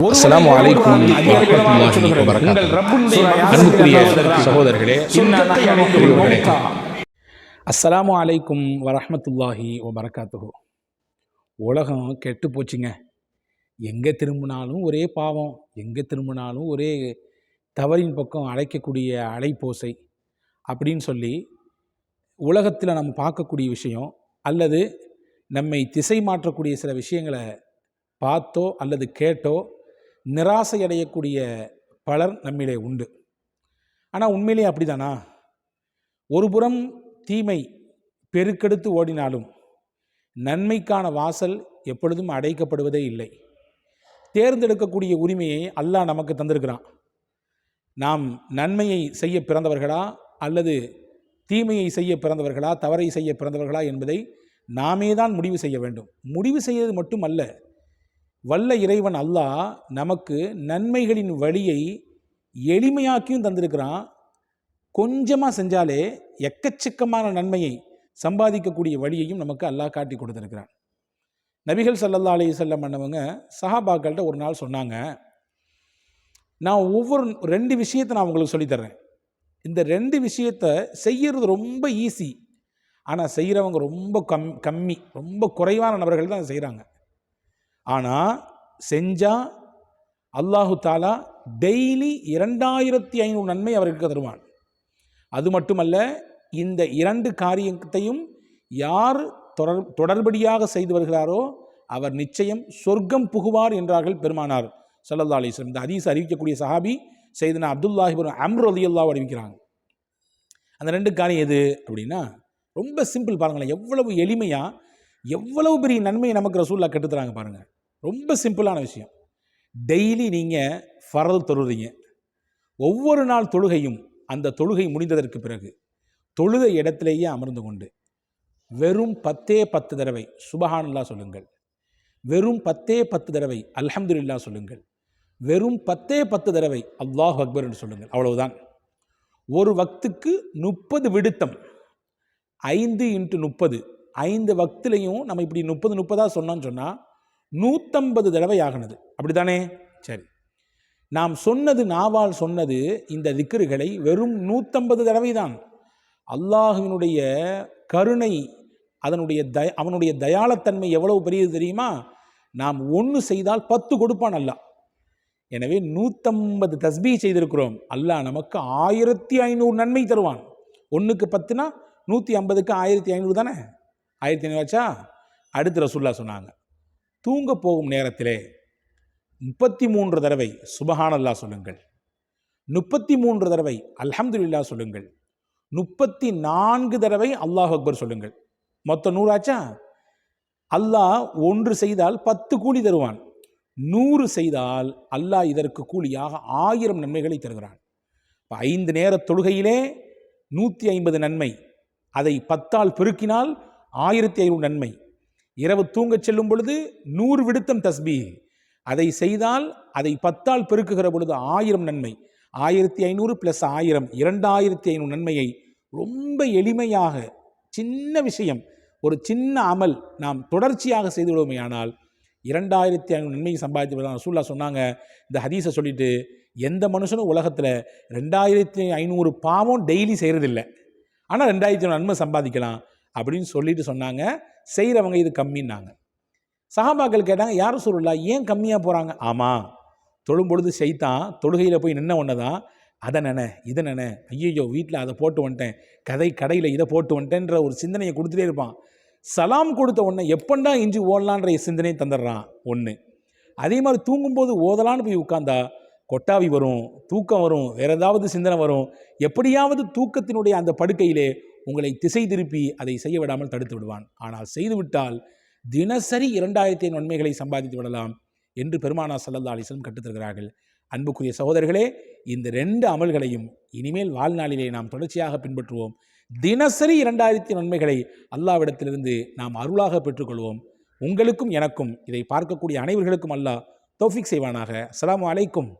வரஹ்மத்துல்லாஹி வபரகாத்துஹு. அன்புக்குரிய சகோதரர்களே பெரியவர்களே, அஸ்ஸலாமு அலைக்கும் வரஹ்மத்துல்லாஹி வபரகாத்துஹு. உலகம் கெட்டு போச்சுங்க. எங்கே திரும்பினாலும் ஒரே பாவம் எங்கே திரும்பினாலும் ஒரே தவறின் பக்கம் அழைக்கக்கூடிய அலைப்போசை அப்படின்னு சொல்லி உலகத்தில் நம்ம பார்க்கக்கூடிய விஷயம் அல்லது நம்மை திசை மாற்றக்கூடிய சில விஷயங்களை பார்த்தோ அல்லது கேட்டோ நிராசை அடையக்கூடிய பலர் நம்மிலே உண்டு. ஆனால் உண்மையிலே அப்படிதானா? ஒரு புறம் தீமை பெருக்கெடுத்து ஓடினாலும் நன்மைக்கான வாசல் எப்பொழுதும் அடைக்கப்படுவதே இல்லை. தேர்ந்தெடுக்கக்கூடிய உரிமையை அல்லாஹ் நமக்கு தந்திருக்கிறான். நாம் நன்மையை செய்ய பிறந்தவர்களா அல்லது தீமையை செய்ய பிறந்தவர்களா தவறை செய்ய பிறந்தவர்களா என்பதை நாமே தான் முடிவு செய்ய வேண்டும். முடிவு செய்வது மட்டுமல்ல வல்ல இறைவன் அல்லாஹ் நமக்கு நன்மைகளின் வழியை எளிமையாக்கியும் தந்திருக்கிறான். கொஞ்சமாக செஞ்சாலே எக்கச்சக்கமான நன்மையை சம்பாதிக்கக்கூடிய வழியையும் நமக்கு அல்லாஹ் காட்டி கொடுத்துருக்கிறான். நபிகள் சல்லல்லா அலி செல்லம் பண்ணவங்க சஹாபாக்கள்கிட்ட ஒரு நாள் சொன்னாங்க நான் ஒவ்வொரு ரெண்டு விஷயத்தை நான் உங்களுக்கு சொல்லித்தரேன் இந்த ரெண்டு விஷயத்தை செய்கிறது ரொம்ப ஈஸி ஆனால் செய்கிறவங்க ரொம்ப கம் கம்மி ரொம்ப குறைவான நபர்கள் தான் செய்கிறாங்க ஆனால் செஞ்சால் அல்லாஹு தாலா டெய்லி இரண்டாயிரத்தி ஐநூறு நன்மை அவருக்கு தருவான். அது மட்டுமல்ல இந்த இரண்டு காரியத்தையும் யார் தொடர் தொடர்படியாக செய்து வருகிறாரோ அவர் நிச்சயம் சொர்க்கம் புகுவார் என்றார்கள் பெருமானார் ஸல்லல்லாஹு அலிஸ்லாம் இந்த ஹதீஸ் அறிவிக்கக்கூடிய சஹாபி செய்தனா அப்துல்லாஹிபுர் அம்ர் ரலியல்லாஹு அறிவிக்கிறாங்க. அந்த ரெண்டு காரியம் எது அப்படின்னா ரொம்ப சிம்பிள் பாருங்களேன் எவ்வளவு எளிமையாக எவ்வளவு பெரிய நன்மையை நமக்கு ரசூல்லா கட்டுத்தராங்க பாருங்கள் ரொம்ப சிம்பிளான விஷயம். டெய்லி நீங்கள் ஃபரல் தொழுறீங்க. ஒவ்வொரு நாள் தொழுகையும் அந்த தொழுகை முடிந்ததற்கு பிறகு தொழுத இடத்திலேயே அமர்ந்து கொண்டு வெறும் பத்தே பத்து தடவை சுபஹானுல்லா சொல்லுங்கள். வெறும் பத்தே பத்து தடவை அல்ஹம்துல்லா சொல்லுங்கள். வெறும் பத்தே பத்து தடவை அல்லாஹ் அக்பர் என்று சொல்லுங்கள். அவ்வளவுதான். ஒரு வக்துக்கு முப்பது விடுத்தம். ஐந்து இன்ட்டு முப்பது. ஐந்து வக்திலையும் நம்ம இப்படி முப்பது முப்பதாக சொன்னோம்னு சொன்னால் நூற்றம்பது தடவை ஆகினது. அப்படிதானே சரி. நாம் சொன்னது நாவால் சொன்னது இந்த திக்ருகளை வெறும் நூற்றம்பது தடவை தான் அல்லாஹுவினுடைய கருணை அதனுடைய தய அவனுடைய தயாளத்தன்மை எவ்வளவு பெரியது தெரியுமா? நாம் ஒன்று செய்தால் பத்து கொடுப்பான் அல்லாஹ். எனவே நூற்றம்பது தஸ்பீ செய்திருக்கிறோம். அல்லாஹ் நமக்கு ஆயிரத்தி ஐநூறு நன்மை தருவான். ஒன்றுக்கு பத்துனா நூற்றி ஐம்பதுக்கு ஆயிரத்தி ஐநூறு தானே? ஆயிரத்தி ஐநூறு ஆச்சா? அடுத்து ரசூல்லா சொன்னாங்க. தூங்க போகும் நேரத்திலே முப்பத்தி மூன்று தடவை சுபஹானல்லா சொல்லுங்கள். முப்பத்தி மூன்று தடவை அல்ஹம்துல்லா சொல்லுங்கள். முப்பத்தி நான்கு தடவை அல்லாஹ் அக்பர் சொல்லுங்கள். மொத்தம் நூறாச்சா அல்லாஹ் ஒன்று செய்தால் பத்து கூலி தருவான். நூறு செய்தால் அல்லாஹ் இதற்கு கூலியாக ஆயிரம் நன்மைகளை தருகிறான். இப்போ ஐந்து நேர தொழுகையிலே நூற்றி ஐம்பது நன்மை. அதை பத்தால் பெருக்கினால் ஆயிரத்தி ஐநூறு நன்மை. இரவு தூங்கச் செல்லும் பொழுது நூறு விடுத்தம் தஸ்பீ அதை செய்தால் அதை பத்தால் பெருக்குகிற பொழுது ஆயிரம் நன்மை. ஆயிரத்தி ஐநூறு ப்ளஸ் ஆயிரம் இரண்டாயிரத்தி ஐநூறு நன்மையை ரொம்ப எளிமையாக சின்ன விஷயம் ஒரு சின்ன அமல் நாம் தொடர்ச்சியாக செய்து விடுவோமையானால் இரண்டாயிரத்தி ஐநூறு நன்மையை சம்பாதித்து விடலாம் ரசூல்லா சொன்னாங்க. இந்த ஹதீஸை சொல்லிட்டு எந்த மனுஷனும் உலகத்தில் ரெண்டாயிரத்தி ஐநூறு பாவம் டெய்லி செய்கிறதில்ல ஆனால் ரெண்டாயிரத்தி ஐநூறு நன்மை சம்பாதிக்கலாம். அப்படின்னு சொல்லிட்டு சொன்னாங்க. செய்கிறவங்க இது கம்மின்னாங்க. சஹாபாக்கள் கேட்டாங்க யாரும் சொல்லலா ஏன் கம்மியாக போகிறாங்க ஆமாம் தொழும் பொழுது செய்தான் தொழுகையில் போய் நின்ன ஒன்று தான் அதை நினை இதை நினை ஐயோ வீட்டில் அதை போட்டு வந்துட்டேன் கதை கடையில் இதை போட்டு வந்துட்டேன்ற ஒரு சிந்தனையை கொடுத்துட்டே இருப்பான். சலாம் கொடுத்த உடனே எப்பண்டா இஞ்சி ஓடலான்ற சிந்தனை தந்துடுறான் ஒன்று அதே மாதிரி தூங்கும்போது ஓதலான்னு போய் உட்காந்தா கொட்டாவி வரும் தூக்கம் வரும் வேற ஏதாவது சிந்தனை வரும். எப்படியாவது தூக்கத்தினுடைய அந்த படுக்கையிலே உங்களை திசை திருப்பி அதை செய்ய விடாமல் தடுத்து விடுவான். ஆனால் செய்துவிட்டால் தினசரி இரண்டாயிரத்தி நன்மைகளை சம்பாதித்து விடலாம் என்று பெருமானா சல்லல்லா அலிஸ்லம் கற்றுத்தருகிறார்கள் அன்புக்குரிய சகோதரர்களே இந்த ரெண்டு அமல்களையும் இனிமேல் வாழ்நாளிலே நாம் தொடர்ச்சியாக பின்பற்றுவோம். தினசரி இரண்டாயிரத்தி நன்மைகளை அல்லாவிடத்திலிருந்து நாம் அருளாக பெற்றுக்கொள்வோம். உங்களுக்கும் எனக்கும் இதை பார்க்கக்கூடிய அனைவர்களுக்கும் அல்லாஹ் தோஃபிக் செய்வானாக. அஸ்ஸலாமு அலைக்கும்.